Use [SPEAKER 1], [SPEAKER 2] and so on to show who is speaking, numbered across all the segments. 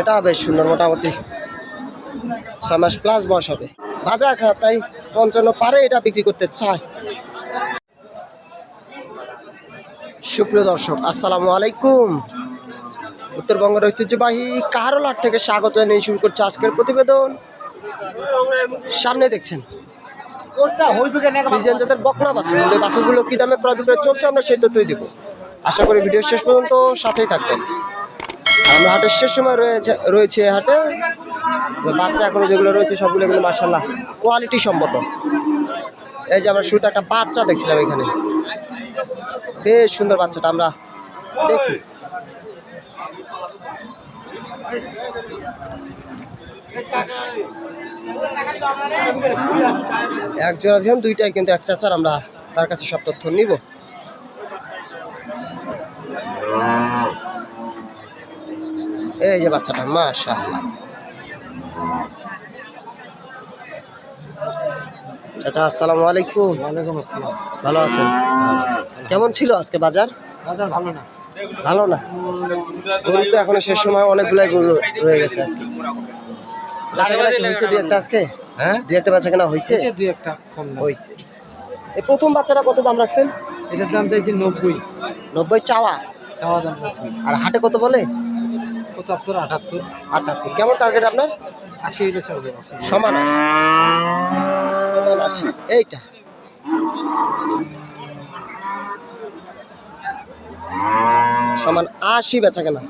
[SPEAKER 1] এটা বেশ সুন্দর মোটামুটি। ছয় মাস প্লাস বয়স হবে। বাজার খারাপ তাই পঞ্চান্ন পারে এটা বিক্রি করতে চায়। সুপ্রিয় দর্শক, আসসালামু আলাইকুম। উত্তরবঙ্গের ঐতিহ্যবাহী কারোলার থেকে স্বাগত জানিয়ে শুরু করছে আজকের প্রতিবেদন। সামনে দেখছেন। ফ্রিজিয়ান জাতের দামে বিক্রয় চলছে, আমরা সেই তথ্যই দেবো। আশা করি ভিডিও শেষ পর্যন্ত সাথেই থাকবেন। আমরা হাটের শেষ সময় রয়েছে রয়েছে হাটে। বাচ্চা এখনও যেগুলো রয়েছে সবগুলো কিন্তু মার্শাল্লাহ কোয়ালিটি সম্পন্ন। এই যে আমরা শুরুতে একটা বাচ্চা দেখছিলাম এখানে। বেশ সুন্দর বাচ্চাটা আমরা দেখি। এক জোড়া ছিলাম দুইটাই কিন্তু এক চাচার, আমরা তার কাছে সব তথ্য নিব। এই যে বাচ্চাটা মাশাআল্লাহ। চাচা আসসালামু আলাইকুম।
[SPEAKER 2] ওয়ালাইকুম আসসালাম।
[SPEAKER 1] ভালো আছেন? কেমন ছিল আজকে বাজার?
[SPEAKER 2] বাজার ভালো না।
[SPEAKER 1] ভালো না? গরু তো এখনও শেষ সময় অনেকগুলাই গরু রয়ে গেছে। আর কি বেচাকেনা কি আজকে?
[SPEAKER 2] হ্যাঁ?
[SPEAKER 1] দুই একটা বেচাকেনা হয়েছে?
[SPEAKER 2] হয়েছে দুই একটা
[SPEAKER 1] হয়েছে। এই প্রথম বাচ্চাটা কত দাম রাখছেন?
[SPEAKER 2] এটার দাম চাইছি নব্বই।
[SPEAKER 1] নব্বই চাওয়া?
[SPEAKER 2] চাওয়া দাম
[SPEAKER 1] আর হাটে কত বলে?
[SPEAKER 2] পঁচাত্তর আটাত্তর।
[SPEAKER 1] আটাত্তর। কেমন টার্গেট আপনার?
[SPEAKER 2] আশি
[SPEAKER 1] সমান। সমান আশি। এইটা। সমান আশি বেচা কেনা।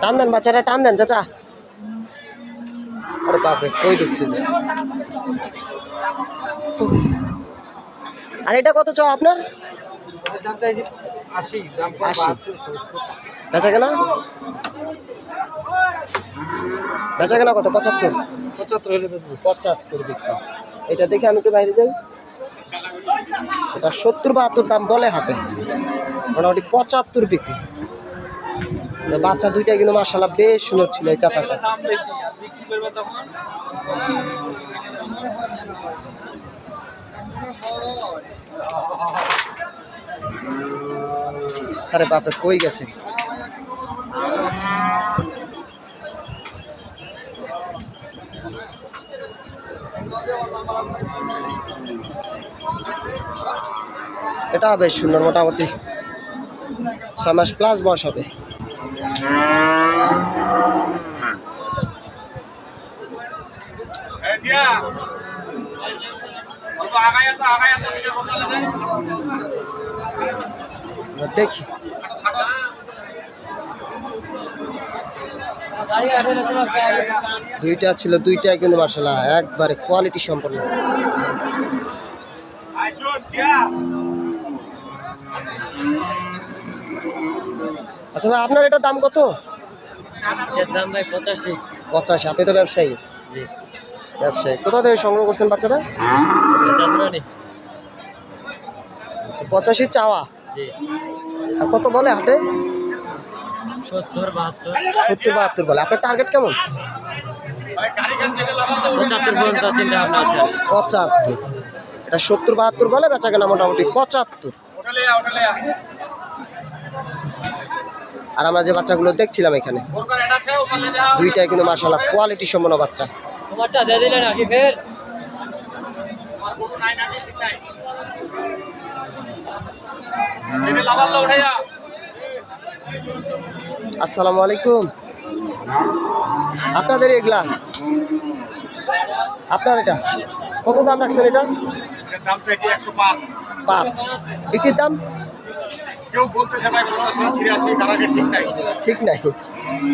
[SPEAKER 1] টান দেন বাচ্চারা টান দেন চাচা। আরে বাপরে কই ঢুকছে যে? আর এটা কত চাও আপনার?
[SPEAKER 2] দাম চাইছি আশি দাম কম
[SPEAKER 1] আশি। বেচা কেনা? বেচা কেনা কত? পঁচাত্তর?
[SPEAKER 2] পঁচাত্তর হলে
[SPEAKER 1] পঁচাত্তর বিক্রি। এটা দেখে আমি একটু বাইরে যাই। এটা সত্তর বাহাত্তর দাম বলে হাতে। মোটামুটি পঁচাত্তর বিক্রি। বাচ্চা দুইটা কিন্তু মার্শাল্লাহ বেশ সুন্দর ছিল এই চাচার কাছে। আরে বাপরে, কই গেছে? এটা বেশ সুন্দর মোটামুটি। ছয় মাস প্লাস বয়স হবে। দুইটা ছিল দুইটাই কিন্তু মার্শাল্লাহ একবারে কোয়ালিটি সম্পন্ন। আচ্ছা ভাই আপনার এটা দাম কত?
[SPEAKER 2] এর দাম ভাই পঁচাশি।
[SPEAKER 1] পঁচাশি। আপনি তো ব্যবসায়ী।
[SPEAKER 2] জি।
[SPEAKER 1] ব্যবসায়ী। কোথা থেকে সংগ্রহ করছেন বাচ্চাটা? পঁচাশি চাওয়া।
[SPEAKER 2] জি।
[SPEAKER 1] আর কত বলে হাটে?
[SPEAKER 2] সত্তর বাহাত্তর।
[SPEAKER 1] সত্তর বাহাত্তর বলে। আপনার টার্গেট কেমন?
[SPEAKER 2] পঁচাত্তর পর্যন্ত চিন্তা ভাবনা আছে।
[SPEAKER 1] পঁচাত্তর। এটা সত্তর বাহাত্তর বলে বেচা কেনা মোটামুটি। পঁচাত্তর। আর আমরা যে বাচ্চাগুলো দেখছিলাম এখানে দুইটাই কিন্তু মার্শাল্লাহ কোয়ালিটি সম্পন্ন বাচ্চা। আসসালামু আলাইকুম। আপনাদের এগুলা? আপনার এটা? কত দাম রাখছেন এটা?
[SPEAKER 3] দাম চাইছি একশো পাঁচ।
[SPEAKER 1] পাঁচ। বিক্রির দাম?
[SPEAKER 3] কেউ বলতেছে ভাই পঁচাশি ছিয়াশি কারাকে ঠিক নাই।
[SPEAKER 1] ঠিক নাই।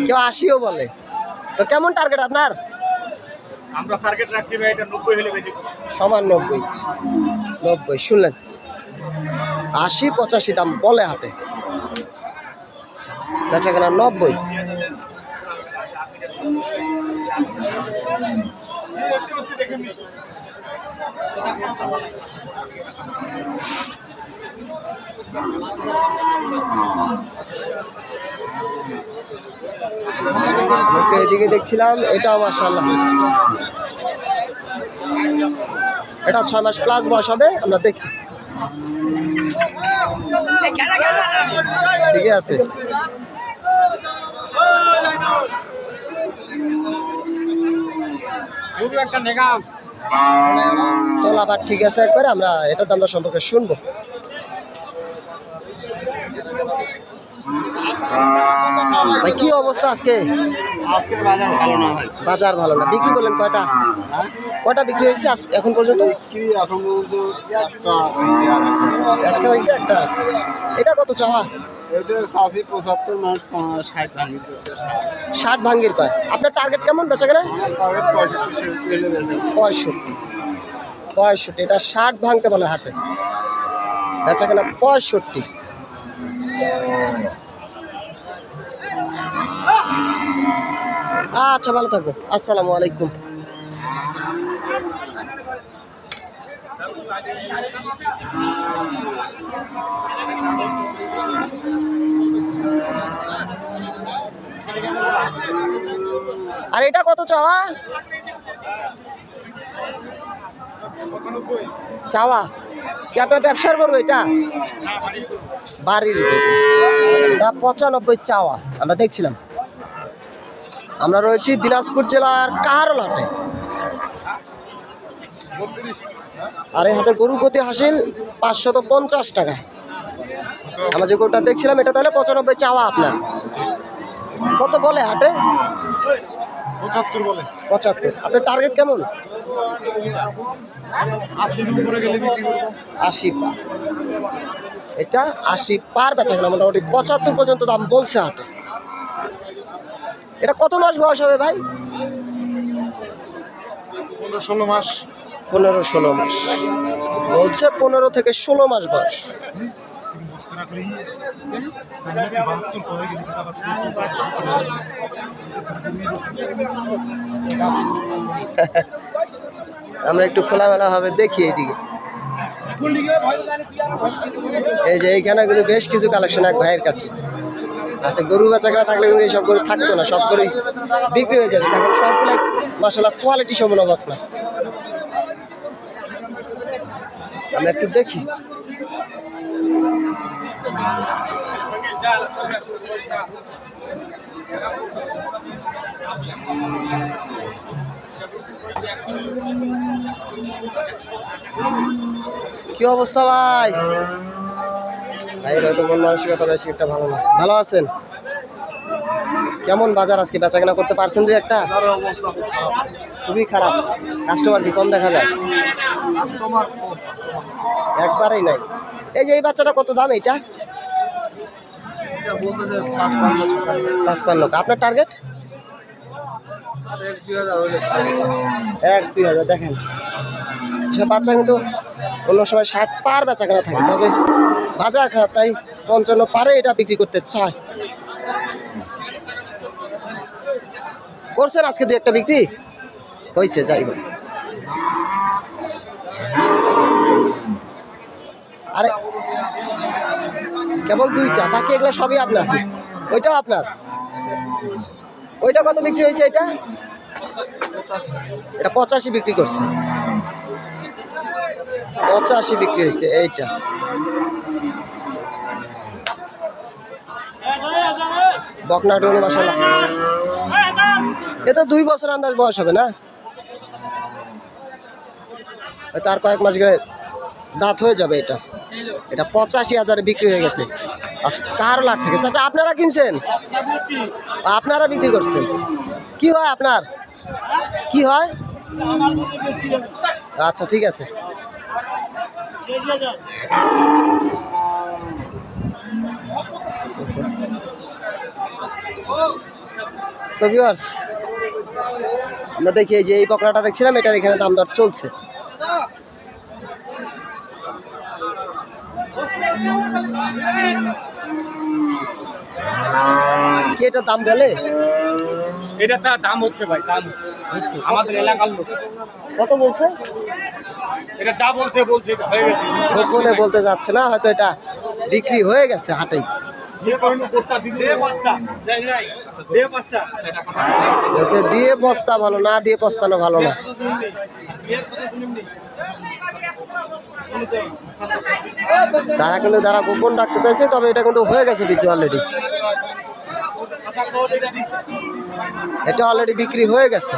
[SPEAKER 1] কেউ আশিও বলে। তো কেমন টার্গেট আপনার?
[SPEAKER 3] আমরা টার্গেট রাখছি ভাই এটা নব্বই হলে বেশি।
[SPEAKER 1] সমান নব্বই। নব্বই শুনলেন? আশি পঁচাশি দাম বলে হাটে। বেচা কেনা নব্বই। এদিকে দেখছিলাম, এটাও মাসাল্লাহ এটা ছয় মাস প্লাস বয়স হবে, আমরা দেখি। ঠিক আছে। তোলা ঠিক আছে একবারে, আমরা এটা দামটা সম্পর্কে শুনব। ভাই কি অবস্থা আজকে?
[SPEAKER 3] বাজার ভালো না ভাই।
[SPEAKER 1] বাজার ভালো না। বিক্রি করলেন কয়টা? কয়টা বিক্রি হয়েছে এখন পর্যন্ত?
[SPEAKER 3] কি এখন পর্যন্ত একটা হয়েছে একটা।
[SPEAKER 1] এটা কত চাওয়া?
[SPEAKER 3] ষাট
[SPEAKER 1] ভাঙ্গির কয়? আপনার টার্গেট কেমন বেচা
[SPEAKER 3] তবে পঁয়ষট্টি
[SPEAKER 1] পঁয়ষট্টি। এটা ষাট ভাঙতে বলে হাটে বেচা কেনা পঁয়ষট্টি। আচ্ছা ভালো থাকব আসসালামু আলাইকুম। আর এটা কত চাওয়া? চাওয়া? কি আপনার ব্যবসার করব এটা? বাড়ির পঁচানব্বই চাওয়া, আমরা দেখছিলাম। আমরা রয়েছি দিনাজপুর জেলার কাহারল হাটে আর এই হাটে গরু প্রতি হাসিল পাঁচশত পঞ্চাশ টাকা। আমরা যে গরুটা দেখছিলাম এটা তাহলে পঁচানব্বই চাওয়া আপনার। কত বলে হাটে?
[SPEAKER 3] পঁচাত্তর বলে।
[SPEAKER 1] পঁচাত্তর। আপনার টার্গেট কেমন?
[SPEAKER 3] আশি
[SPEAKER 1] এটা আশি পার বেচা গেল মোটামুটি পঁচাত্তর পর্যন্ত দাম বলছে হাটে। এটা কত মাস বয়স হবে ভাই?
[SPEAKER 3] পনেরো ষোলো মাস।
[SPEAKER 1] পনেরো ষোলো মাস। বলছে পনেরো থেকে ষোলো মাস বয়স। আমরা একটু খোলামেলা ভাবে দেখি এইদিকে। এই যে এইখানে কিন্তু বেশ কিছু কালেকশন এক ভাইয়ের কাছে। আচ্ছা গরু বেচাকেনা থাকলে কিন্তু এইসব গরু থাকতো না, সব গরুই বিক্রি হয়ে যাবে এখন সবগুলো মশলা কোয়ালিটি সম্পূর্ণ না। আমরা একটু দেখি। কি অবস্থা ভাই? ভাই হয়তো মন মানসিকতা বেশি একটা ভালো না। ভালো আছেন? কেমন বাজার আজকে? বেচা কেনা করতে পারছেন দুই একটা? খুবই খারাপ। কাস্টমার কি কম দেখা যায়?
[SPEAKER 3] কাস্টমার
[SPEAKER 1] একবারেই নাই। এই যে এই বাচ্চাটা কত দাম এইটা?
[SPEAKER 3] এটা পাঁচ পাঁচ বছর
[SPEAKER 1] আপনার টার্গেট
[SPEAKER 3] এক দুই হাজার
[SPEAKER 1] এক দুই হাজার। দেখেন। সব বাচ্চা কিন্তু অন্য সময় ষাট পার বেচা কেনা থাকে তবে বাজার খারাপ, তাই পঞ্চান্ন পারে এটা বিক্রি করতে চায়। করছেন আজকে দু একটা বিক্রি? হয়েছে যাই হোক। আরে, কেবল দুইটা, বাকি এগুলো সবই আপনার। ওইটাও আপনার? ওইটা কত বিক্রি হয়েছে এটা? এটা পঁচাশি বিক্রি করছে। পঁচাশি বিক্রি হয়েছে এইটা। বকনা টনি মশলা এ দুই বছর আন্দাজ বয়স হবে না? তার কয়েক মাস গেলে দাঁত হয়ে যাবে এটা। এটা পঁচাশি হাজারে বিক্রি হয়ে গেছে। আচ্ছা কার লাখ থেকে? চাচা, আপনারা কিনছেন? আপনারা বিক্রি করছেন। কি হয় আপনার? কি হয়? আচ্ছা ঠিক আছে। আমরা দেখি যে এই পকোড়াটা দেখছিলাম, এটার এখানে দাম দর চলছে। কি এটার দাম বলে
[SPEAKER 3] এটা তার দাম হচ্ছে ভাই দাম হচ্ছে। আমাদের এলাকার লোক।
[SPEAKER 1] কত বলছে?
[SPEAKER 3] এটা যা বলছে বলছে এটা হয়ে গেছে।
[SPEAKER 1] গোপনে বলতে যাচ্ছে না হয়তো এটা বিক্রি হয়ে গেছে হাটেই। দিয়ে বস্তা ভালো না দিয়ে পস্তানো ভালো না। তারা কিন্তু তারা গোপন রাখতে চাইছে তবে এটা কিন্তু হয়ে গেছে বিক্রি অলরেডি এটা অলরেডি বিক্রি হয়ে গেছে।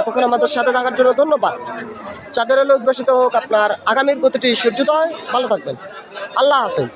[SPEAKER 1] এতক্ষণ আমাদের সাথে থাকার জন্য ধন্যবাদ। চাঁদের আলো উদ্ভাসিত হোক আপনার আগামীর প্রতিটি সূর্যোদয়। ভালো থাকবেন। আল্লাহ হাফেজ।